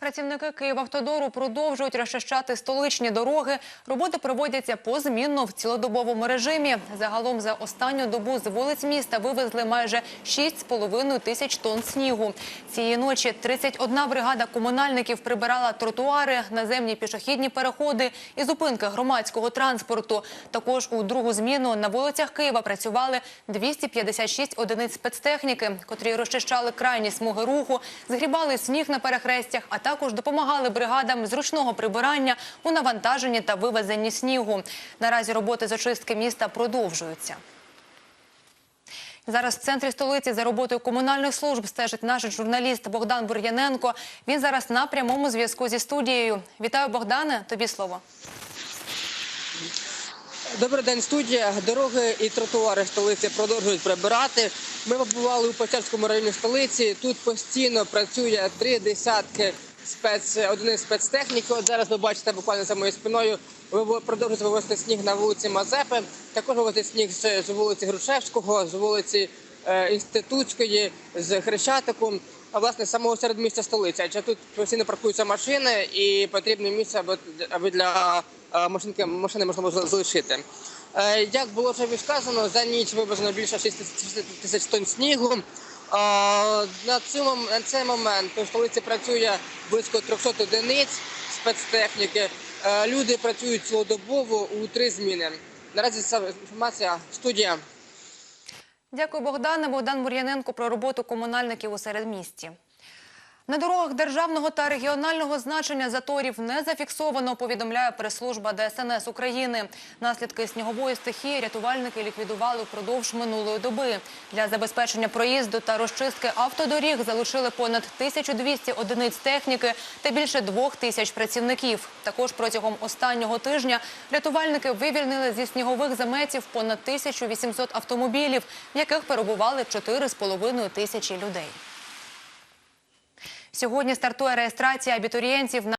Працівники Київавтодору продовжують розчищати столичні дороги. Роботи проводяться позмінно в цілодобовому режимі. Загалом за останню добу з вулиць міста вивезли майже 6,5 тисяч тонн снігу. Цієї ночі 31 бригада комунальників прибирала тротуари, наземні пішохідні переходи і зупинки громадського транспорту. Також у другу зміну на вулицях Києва працювали 256 одиниць спецтехніки, котрі розчищали крайні смуги руху, згрібали сніг на перехрестях, а також допомагали бригадам зручного прибирання у навантаженні та вивезенні снігу. Наразі роботи з очистки міста продовжуються. Зараз в центрі столиці за роботою комунальних служб стежить наш журналіст Богдан Бур'яненко. Він зараз на прямому зв'язку зі студією. Вітаю, Богдане. Тобі слово. Добрий день, студія. Дороги і тротуари столиці продовжують прибирати. Ми побували у Печерському районі столиці. Тут постійно працює три десятки спец одиниць спецтехніки. От зараз ви бачите буквально за моєю спиною. Ви продовжують вивозити сніг на вулиці Мазепи. Також вивозити сніг з вулиці Грушевського, з вулиці е, Інститутської, з Хрещатику. А власне самого середмістя столиці. Адже тут постійно паркуються машини і потрібне місце, аби для е, машинки машини можна було залишити. Е, Як було вже сказано, за ніч вивезено більше 6 тисяч тонн снігу. На цей момент у столиці працює близько 300 одиниць спецтехніки. Е, Люди працюють цілодобово у три зміни. Наразі ця інформація студія. Дякую, Богдане. Богдан Мур'яненко про роботу комунальників у середмісті. На дорогах державного та регіонального значення заторів не зафіксовано, повідомляє прес-служба ДСНС України. Наслідки снігової стихії рятувальники ліквідували впродовж минулої доби. Для забезпечення проїзду та розчистки автодоріг залучили понад 1200 одиниць техніки та більше двох тисяч працівників. Також протягом останнього тижня рятувальники вивільнили зі снігових заметів понад 1800 автомобілів, в яких перебували 4,5 тисячі людей. Сьогодні стартує реєстрація абітурієнтів на